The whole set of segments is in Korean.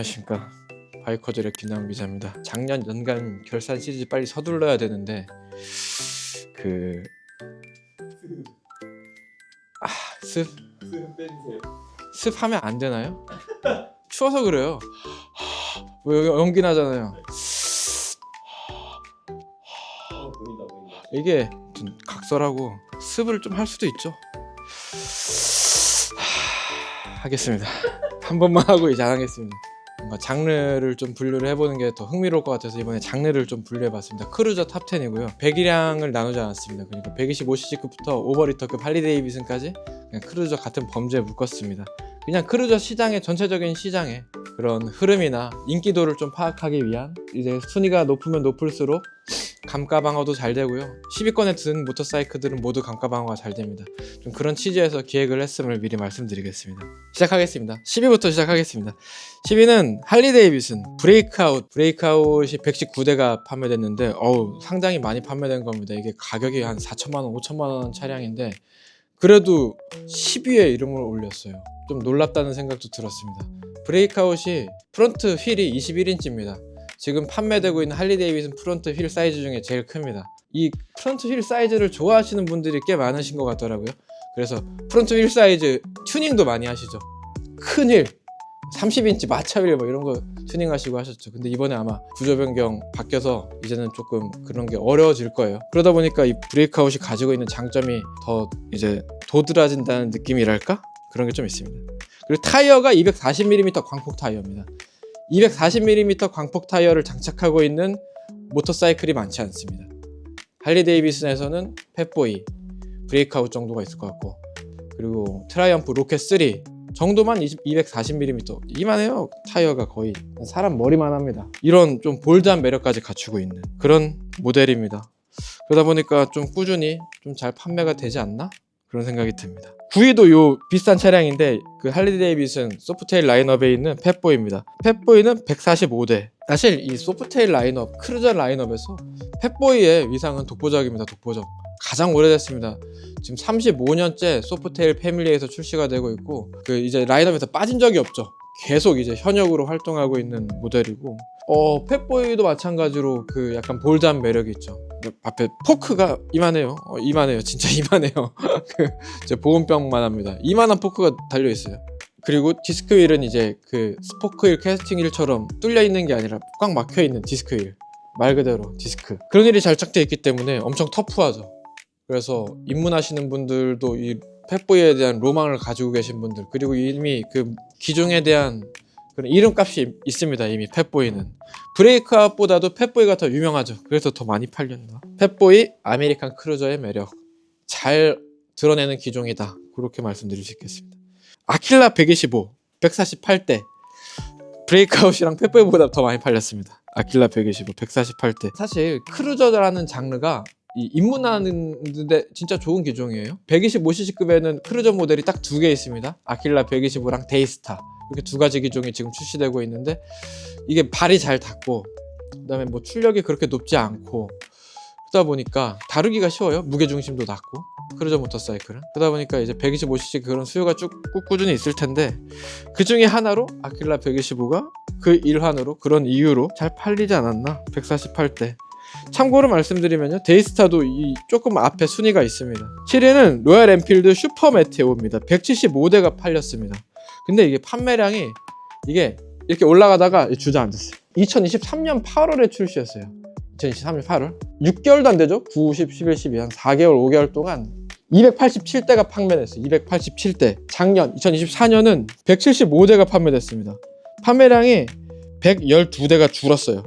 안녕하십니까 바이커들의 김나은 기자입니다. 작년 연간 결산 시리즈 빨리 서둘러야 되는데 그 아, 습 습하면 안 되나요? 추워서 그래요. 왜 연기 나잖아요. 이게 좀 각설하고 습을 좀 할 수도 있죠. 하겠습니다. 한 번만 하고 이제 안 하겠습니다. 뭔가 장르를 좀 분류를 해보는 게 더 흥미로울 것 같아서 이번에 장르를 좀 분류해봤습니다. 크루저 탑 10이고요. 배기량을 나누지 않았습니다. 그러니까 125cc급부터 오버리터급 할리데이비슨까지 크루저 같은 범주에 묶었습니다. 그냥 크루저 시장의 전체적인 시장의 그런 흐름이나 인기도를 좀 파악하기 위한 이제 순위가 높으면 높을수록 감가 방어도 잘 되고요. 10위권에 든 모터사이클들은 모두 감가 방어가 잘 됩니다. 좀 그런 취지에서 기획을 했음을 미리 말씀드리겠습니다. 시작하겠습니다. 10위부터 시작하겠습니다. 10위는 할리 데이비슨 브레이크아웃 브레이크아웃이 119대가 판매됐는데 어우 상당히 많이 판매된 겁니다. 이게 가격이 한 4천만 원, 5천만 원 차량인데 그래도 10위에 이름을 올렸어요. 좀 놀랍다는 생각도 들었습니다. 브레이크아웃이 프론트 휠이 21인치입니다. 지금 판매되고 있는 할리 데이비슨 프론트 휠 사이즈 중에 제일 큽니다. 이 프론트 휠 사이즈를 좋아하시는 분들이 꽤 많으신 것 같더라고요. 그래서 프론트 휠 사이즈 튜닝도 많이 하시죠. 큰 휠, 30인치 마차 휠 뭐 이런 거 튜닝하시고 하셨죠. 근데 이번에 아마 구조 변경 바뀌어서 이제는 조금 그런 게 어려워질 거예요. 그러다 보니까 이 브레이크아웃이 가지고 있는 장점이 더 이제 도드라진다는 느낌이랄까? 그런 게 좀 있습니다. 그리고 타이어가 240mm 광폭 타이어입니다. 240mm 광폭 타이어를 장착하고 있는 모터사이클이 많지 않습니다. 할리 데이비슨에서는 펫보이, 브레이크아웃 정도가 있을 것 같고 그리고 트라이언프 로켓 3 정도만 20, 240mm 이만해요. 타이어가 거의 사람 머리만 합니다. 이런 좀 볼드한 매력까지 갖추고 있는 그런 모델입니다. 그러다 보니까 좀 꾸준히 좀 잘 판매가 되지 않나 그런 생각이 듭니다. 9위도 요 비싼 차량인데 그 할리 데이비슨 소프테일 라인업에 있는 펫보이입니다. 펫보이는 145대. 사실 이 소프테일 라인업 크루저 라인업에서 펫보이의 위상은 독보적입니다 독보적. 가장 오래됐습니다. 지금 35년째 소프테일 패밀리에서 출시가 되고 있고 그 이제 라인업에서 빠진 적이 없죠. 계속 이제 현역으로 활동하고 있는 모델이고. 어 펫보이도 마찬가지로 그 약간 볼드한 매력이 있죠. 앞에 포크가 이만해요. 어, 이만해요. 진짜 이만해요. 그 이제 보온병만 합니다. 이만한 포크가 달려 있어요. 그리고 디스크 휠은 이제 그 스포크 휠 캐스팅 휠처럼 뚫려 있는 게 아니라 꽉 막혀 있는 디스크 휠. 말 그대로 디스크. 그런 일이 잘 착돼 있기 때문에 엄청 터프하죠. 그래서 입문하시는 분들도 이 펫보이에 대한 로망을 가지고 계신 분들 그리고 이미 그 기종에 대한 그런 이름값이 있습니다 이미 펫보이는. 브레이크아웃보다도 펫보이가 더 유명하죠. 그래서 더 많이 팔렸나? 펫보이 아메리칸 크루저의 매력. 잘 드러내는 기종이다. 그렇게 말씀드릴 수 있겠습니다. 아킬라 125 148대. 브레이크아웃이랑 펫보이보다 더 많이 팔렸습니다. 아킬라 125 148대. 사실 크루저라는 장르가 이 입문하는데 진짜 좋은 기종이에요. 125cc급에는 크루저 모델이 딱 두 개 있습니다. 아킬라 125랑 데이스타 이렇게 두 가지 기종이 지금 출시되고 있는데 이게 발이 잘 닿고 그다음에 뭐 출력이 그렇게 높지 않고 그러다 보니까 다루기가 쉬워요. 무게 중심도 낮고 크루저 모터 사이클은. 그러다 보니까 이제 125cc 그런 수요가 쭉 꾸- 꾸준히 있을 텐데 그 중에 하나로 아킬라 125가 그 일환으로 그런 이유로 잘 팔리지 않았나? 148대. 참고로 말씀드리면요. 데이스타도 이 조금 앞에 순위가 있습니다. 7위는 로얄 엔필드 슈퍼 메테오입니다. 175대가 팔렸습니다 근데 이게 판매량이 이게 이렇게 올라가다가 주저앉았어요. 2023년 8월에 출시했어요. 2023년 8월. 6개월도 안 되죠? 9, 10, 11, 12, 한 4개월 5개월 동안 287대가 판매됐어요. 287대. 작년 2024년은 175대가 판매됐습니다. 판매량이 112대가 줄었어요.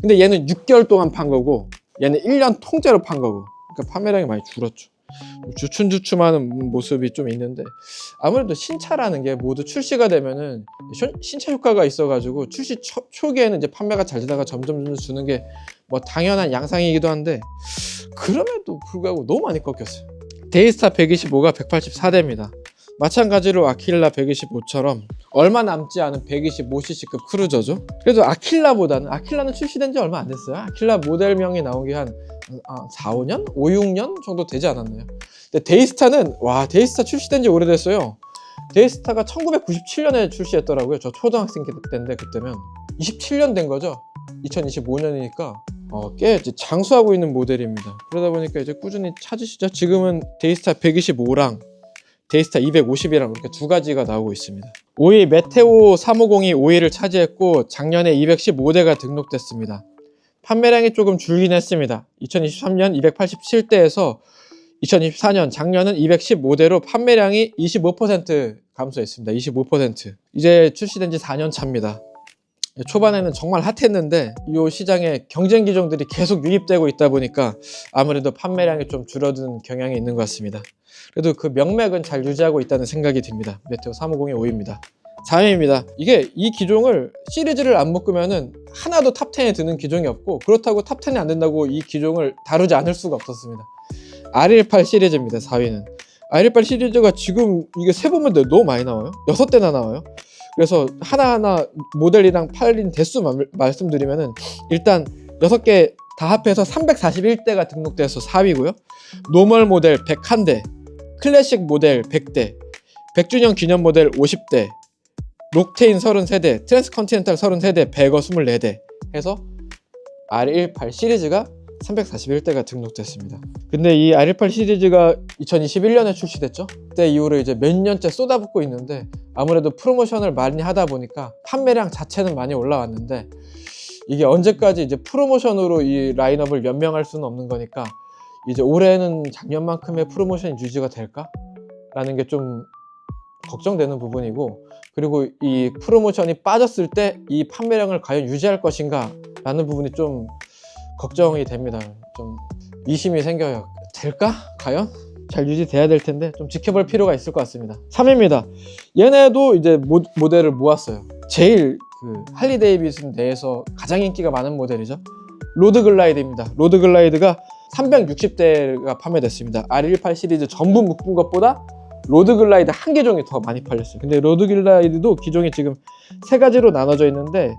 근데 얘는 6개월 동안 판 거고 얘는 1년 통째로 판 거고. 그러니까 판매량이 많이 줄었죠 주춤주춤하는 모습이 좀 있는데 아무래도 신차라는 게 모두 출시가 되면은 신- 신차 효과가 있어가지고 출시 초, 초기에는 이제 판매가 잘 되다가 점점 점 점 주는 게 뭐 당연한 양상이기도 한데 그럼에도 불구하고 너무 많이 꺾였어요. 데이스타 125가 184대입니다 마찬가지로 아킬라 125처럼 얼마 남지 않은 125cc급 크루저죠. 그래도 아킬라보다는 아킬라는 출시된 지 얼마 안 됐어요. 아킬라 모델명이 나온 게 한 4, 5년? 5, 6년 정도 되지 않았나요? 근데 데이스타는 와 데이스타 출시된 지 오래됐어요. 데이스타가 1997년에 출시했더라고요. 저 초등학생 때인데 그때면 27년 된 거죠. 2025년이니까 어, 꽤 이제 장수하고 있는 모델입니다. 그러다 보니까 이제 꾸준히 찾으시죠. 지금은 데이스타 125랑 데이스타 250이랑 이렇게 두 가지가 나오고 있습니다. 5위 메테오 350이 5위를 차지했고 작년에 215대가 등록됐습니다. 판매량이 조금 줄긴 했습니다. 2023년 287대에서 2024년 작년은 215대로 판매량이 25% 감소했습니다. 25%. 이제 출시된 지 4년 차입니다. 초반에는 정말 핫했는데 이 시장에 경쟁 기종들이 계속 유입되고 있다 보니까 아무래도 판매량이 좀 줄어든 경향이 있는 것 같습니다. 그래도 그 명맥은 잘 유지하고 있다는 생각이 듭니다. 메테오 350의 5위입니다. 4위입니다. 이게 이 기종을 시리즈를 안 묶으면은 하나도 탑 10에 드는 기종이 없고 그렇다고 탑 10이 안 된다고 이 기종을 다루지 않을 수가 없었습니다. R18 시리즈입니다. 4위는. R18 시리즈가 지금 이게 세 보면 너무 많이 나와요. 여섯 대나 나와요. 그래서 하나하나 모델이랑 팔린 대수 마- 말씀드리면은 일단 여섯 개다 합해서 341대가 등록돼서 4위고요. 노멀 모델 101대, 클래식 모델 100대, 100주년 기념 모델 50대, 록테인 33대, 트랜스컨티넨탈 33대, 배거 24대 해서 R18 시리즈가 341대가 등록됐습니다. 근데 이 R18 시리즈가 2021년에 출시됐죠? 그때 이후로 이제 몇 년째 쏟아붓고 있는데 아무래도 프로모션을 많이 하다 보니까 판매량 자체는 많이 올라왔는데 이게 언제까지 이제 프로모션으로 이 라인업을 연명할 수는 없는 거니까 이제 올해는 작년만큼의 프로모션이 유지가 될까? 라는 게 좀 걱정되는 부분이고 그리고 이 프로모션이 빠졌을 때 이 판매량을 과연 유지할 것인가 라는 부분이 좀 걱정이 됩니다. 좀 의심이 생겨요. 될까? 과연? 잘 유지돼야 될 텐데 좀 지켜볼 필요가 있을 것 같습니다. 3위입니다. 얘네도 이제 모, 모델을 모았어요. 제일 그 할리 데이비슨 내에서 가장 인기가 많은 모델이죠. 로드 글라이드입니다. 로드 글라이드가 360대가 판매됐습니다. R18 시리즈 전부 묶은 것보다 로드 글라이드 한 개종이 더 많이 팔렸어요. 근데 로드 글라이드도 기종이 지금 세 가지로 나눠져 있는데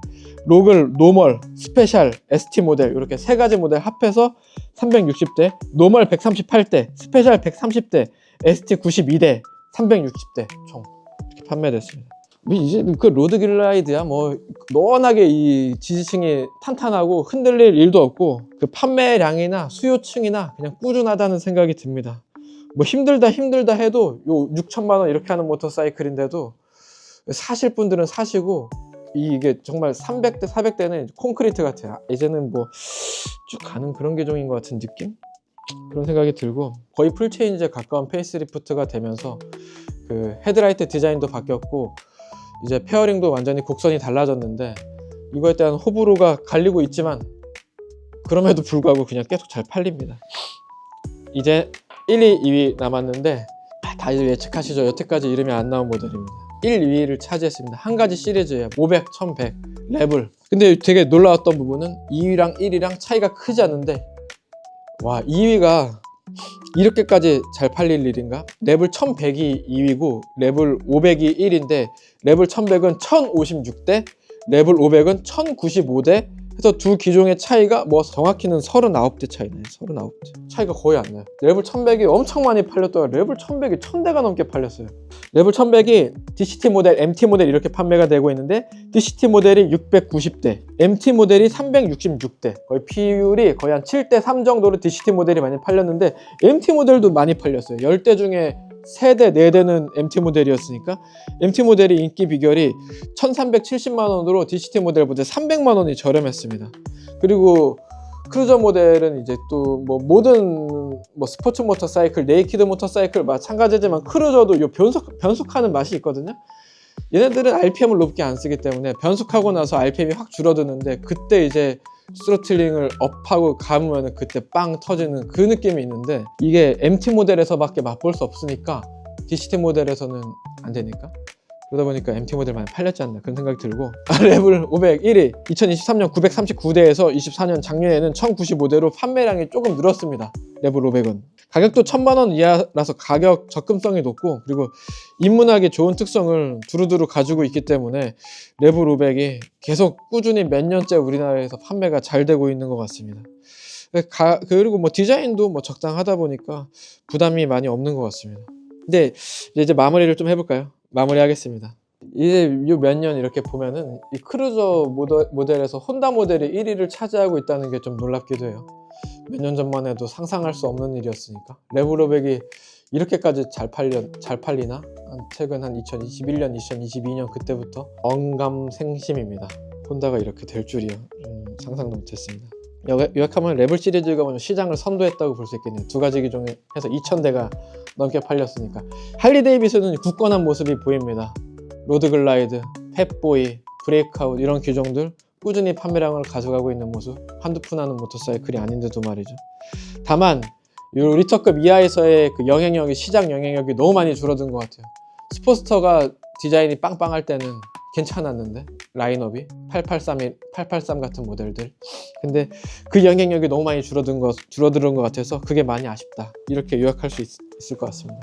로글, 노멀, 스페셜, ST 모델 이렇게 세 가지 모델 합해서 360대, 노멀 138대, 스페셜 130대, ST 92대, 360대 총 이렇게 판매됐습니다. 뭐 이제 그 로드 글라이드야 뭐 워낙에 이 지지층이 탄탄하고 흔들릴 일도 없고 그 판매량이나 수요층이나 그냥 꾸준하다는 생각이 듭니다. 뭐 힘들다 힘들다 해도 요 6천만 원 이렇게 하는 모터사이클인데도 사실 분들은 사시고 이게 정말 300대 400대는 콘크리트 같아요. 이제는 뭐 쭉 가는 그런 계종인 것 같은 느낌? 그런 생각이 들고 거의 풀체인지에 가까운 페이스리프트가 되면서 그 헤드라이트 디자인도 바뀌었고 이제 페어링도 완전히 곡선이 달라졌는데 이거에 대한 호불호가 갈리고 있지만 그럼에도 불구하고 그냥 계속 잘 팔립니다. 이제 1, 2, 2위 남았는데 아, 다 이제 예측하시죠. 여태까지 이름이 안 나온 모델입니다. 1, 2위를 차지했습니다. 한 가지 시리즈예요. 500, 1100, 레벨. 근데 되게 놀라웠던 부분은 2위랑 1위랑 차이가 크지 않은데 와 2위가 이렇게까지 잘 팔릴 일인가? 레벨 1100이 2위고 레벨 500이 1인데 레벨 1100은 1056대 레벨 500은 1095대 해서 두 기종의 차이가 뭐 정확히는 39대 차이나요 39대. 차이가 거의 안 나요. 레벨 1100이 엄청 많이 팔렸다가 레벨 1100이 1000대가 넘게 팔렸어요. 레벨 1100이 DCT 모델, MT 모델 이렇게 판매가 되고 있는데 DCT 모델이 690대, MT 모델이 366대. 거의 비율이 거의 한 7대 3 정도로 DCT 모델이 많이 팔렸는데 MT 모델도 많이 팔렸어요. 10대 중에 3대, 4대는 MT 모델이었으니까 MT 모델의 인기 비결이 1370만 원으로 DCT 모델보다 300만 원이 저렴했습니다 그리고 크루저 모델은 이제 또 뭐 모든 뭐 스포츠 모터사이클, 네이키드 모터사이클 마찬가지지만 크루저도 요 변속 변속하는 맛이 있거든요. 얘네들은 RPM을 높게 안 쓰기 때문에 변속하고 나서 RPM이 확 줄어드는데 그때 이제 스로틀링을 업하고 감으면 그때 빵 터지는 그 느낌이 있는데 이게 MT 모델에서밖에 맛볼 수 없으니까 DCT 모델에서는 안 되니까 그러다 보니까 MT 모델 많이 팔렸지 않나 그런 생각이 들고. 아, 레벨 501위 2023년 939대에서 24년 작년에는 1095대로 판매량이 조금 늘었습니다. 레벨 500은. 가격도 1000만 원 이하라서 가격 접근성이 높고 그리고 입문하기 좋은 특성을 두루두루 가지고 있기 때문에 레벨 500이 계속 꾸준히 몇 년째 우리나라에서 판매가 잘 되고 있는 것 같습니다. 가- 그리고 뭐 디자인도 뭐 적당하다 보니까 부담이 많이 없는 것 같습니다. 근데 이제 마무리를 좀 해볼까요? 마무리하겠습니다. 이제 요몇년 이렇게 보면은 이 크루저 모델, 모델 에서 혼다 모델이 1위를 차지하고 있다는 게 좀 놀랍기도 해요. 몇 년 전만 해도 상상할 수 없는 일이었으니까. 레브로백이 이렇게까지 잘 팔려 잘 팔리나? 한 최근 한 2021년, 2022년 그때부터 언감생심입니다. 혼다가 이렇게 될 줄이야. 음, 상상도 못했습니다. 요- 요약하면 레블 시리즈가 시장을 선도했다고 볼 수 있겠네요. 두 가지 기종에 해서 2,000대가 넘게 팔렸으니까 할리 데이비스는 굳건한 모습이 보입니다. 로드 글라이드, 펫보이, 브레이크아웃 이런 기종들 꾸준히 판매량을 가져가고 있는 모습 한두 푼 하는 모터사이클이 아닌데도 말이죠. 다만 이 리터급 이하에서의 그 영향력이 시장 영향력이 너무 많이 줄어든 것 같아요. 스포스터가 디자인이 빵빵할 때는 괜찮았는데 라인업이 883이 883 같은 모델들 근데 그 영향력이 너무 많이 줄어든 것 줄어드는 것 같아서 그게 많이 아쉽다 이렇게 요약할 수 있, 을것 같습니다.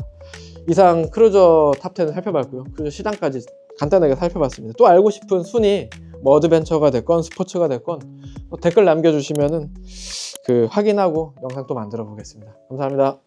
이상 크루저 탑10을 살펴봤고요. 크루저 시장까지 간단하게 살펴봤습니다. 또 알고 싶은 순위 뭐 어드벤처가 됐건 스포츠가 됐건 뭐 댓글 남겨주시면은 그 확인하고 영상 또 만들어 보겠습니다. 감사합니다.